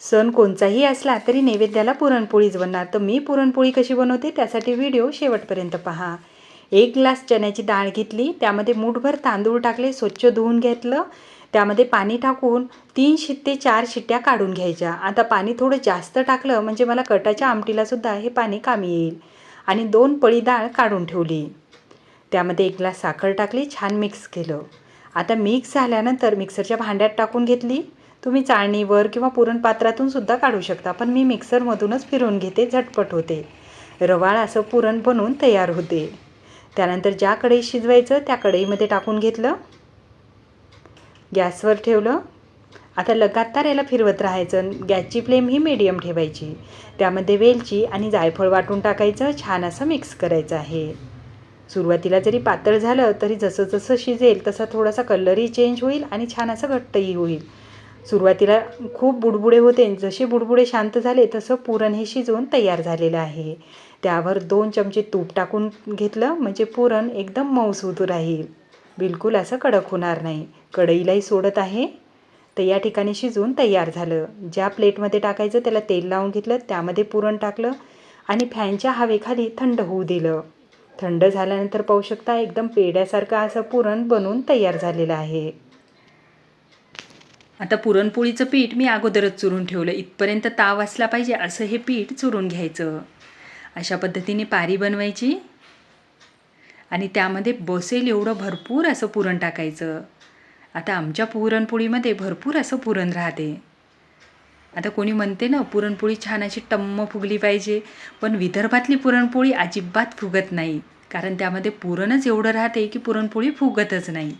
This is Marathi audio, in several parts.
सण कोणताही असला तरी नैवेद्याला पुरणपोळीच बनणार तर मी पुरणपोळी कशी बनवते त्यासाठी व्हिडिओ शेवटपर्यंत पहा. एक ग्लास चण्याची डाळ घेतली त्यामध्ये मूठभर तांदूळ टाकले स्वच्छ धुवून घेतलं. त्यामध्ये पाणी टाकून तीन शिट्टे चार शिट्ट्या काढून घ्यायच्या. आता पाणी थोडं जास्त टाकलं म्हणजे मला कटाच्या आमटीलासुद्धा हे पाणी कामी येईल. आणि दोन पळी डाळ काढून ठेवली. त्यामध्ये एक ग्लास साखर टाकली छान मिक्स केलं. आता मिक्स झाल्यानंतर मिक्सरच्या भांड्यात टाकून घेतली. तुम्ही चाळणीवर किंवा पुरणपात्रातून सुद्धा काढू शकता पण मी मिक्सरमधूनच फिरून घेते झटपट होते. रवाळ असं पुरण बनवून तयार होते. त्यानंतर ज्या कढई शिजवायचं त्या कढईमध्ये टाकून घेतलं. गॅसवर ठेवलं. आता लगातार याला फिरवत राहायचं. गॅसची फ्लेम ही मीडियम ठेवायची. त्यामध्ये वेलची आणि जायफळ वाटून टाकायचं. छान असं मिक्स करायचं आहे. सुरुवातीला जरी पातळ झालं तरी जसं जसं शिजेल तसा थोडासा कलरही चेंज होईल आणि छान असं घट्टही होईल. सुरुवातीला खूप बुडबुडे होते. जसे बुडबुडे शांत झाले तसं पुरण हे शिजवून तयार झालेलं आहे. त्यावर दोन चमचे तूप टाकून घेतलं म्हणजे पुरण एकदम मऊसूत राहील. बिलकुल असं कडक होणार नाही. कढईलाही सोडत आहे. तर या ठिकाणी शिजवून तयार झालं. ज्या प्लेटमध्ये टाकायचं त्याला तेल लावून घेतलं त्यामध्ये पुरण टाकलं आणि फॅनच्या हवेखाली थंड होऊ दिलं. थंड झाल्यानंतर पाहू शकता एकदम पेड्यासारखं असं पुरण बनवून तयार झालेलं आहे. आता पुरणपोळीचं पीठ मी अगोदरच चुरून ठेवलं. इथपर्यंत ताव असला पाहिजे असं हे पीठ चुरून घ्यायचं. अशा पद्धतीने पारी बनवायची. आणि त्यामध्ये बसेल एवढं भरपूर असं पुरण टाकायचं. आता आमच्या पुरणपोळीमध्ये भरपूर असं पुरण राहते. आता कोणी म्हणते ना पुरणपोळी छान अशी टम्म फुगली पाहिजे. पण विदर्भातली पुरणपोळी अजिबात फुगत नाही. कारण त्यामध्ये पुरणच एवढं राहते की पुरणपोळी फुगतच नाही.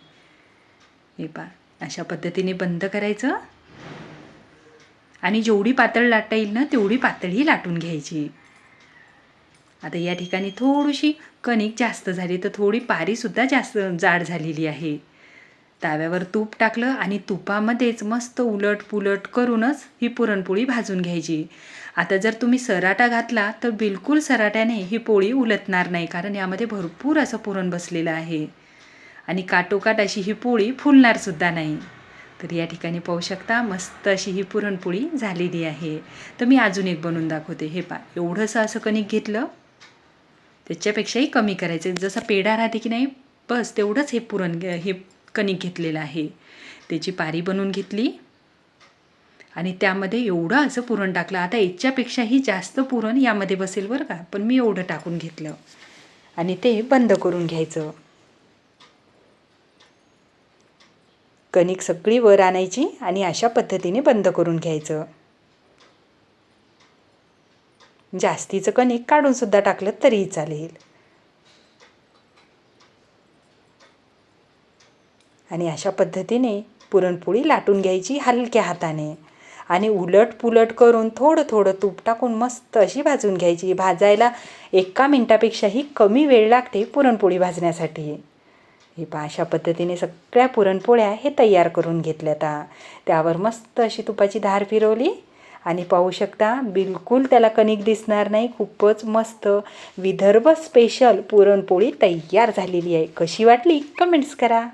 हे पा अशा पद्धतीने बंद करायचं. आणि जेवढी पातळ लाटता येईल ना तेवढी पातळही लाटून घ्यायची. आता या ठिकाणी थोडीशी कणिक जास्त झाली तर थोडी पारीसुद्धा जास्त जाड झालेली आहे. ताव्यावर तूप टाकलं आणि तुपामध्येच मस्त उलट पुलट करूनच ही पुरणपोळी भाजून घ्यायची. आता जर तुम्ही सराटा घातला तर बिलकुल सराट्याने ही पोळी उलटणार नाही कारण यामध्ये भरपूर असं पुरण बसलेलं आहे. आणि काटोकाट अशी ही पोळी फुलणारसुद्धा नाही. तर या ठिकाणी पाहू शकता मस्त अशी ही पुरणपोळी झालेली आहे. तर मी अजून एक बनवून दाखवते. हे पा एवढंसं असं कणिक घेतलं त्याच्यापेक्षाही कमी करायचं जसा पेढा राहते की नाही बस तेवढंच हे पुरण हे कणिक घेतलेलं आहे. त्याची पारी बनवून घेतली आणि त्यामध्ये एवढं असं पुरण टाकलं. आता याच्यापेक्षाही जास्त पुरण यामध्ये बसेल बरं का पण मी एवढं टाकून घेतलं. आणि ते बंद करून घ्यायचं. कणिक सगळी वर आणायची आणि अशा पद्धतीने बंद करून घ्यायचं. जास्तीचं कणिक काढूनसुद्धा टाकलं तरीही चालेल. आणि अशा पद्धतीने पुरणपोळी लाटून घ्यायची हलक्या हाताने. आणि उलट पुलट करून थोडं थोडं तूप टाकून मस्त अशी भाजून घ्यायची. भाजायला एका मिनटापेक्षाही कमी वेळ लागते पुरणपोळी भाजण्यासाठी. हे पहा अशा पद्धतीने सगळ्या पुरणपोळ्या हे तयार करून घेतल्यात त्यावर मस्त अशी तुपाची धार फिरवली आणि पाहू शकता बिलकुल त्याला कणिक दिसणार नाही खूपच मस्त विदर्भ स्पेशल पुरणपोळी तयार झालेली आहे. कशी वाटली? कमेंट्स करा.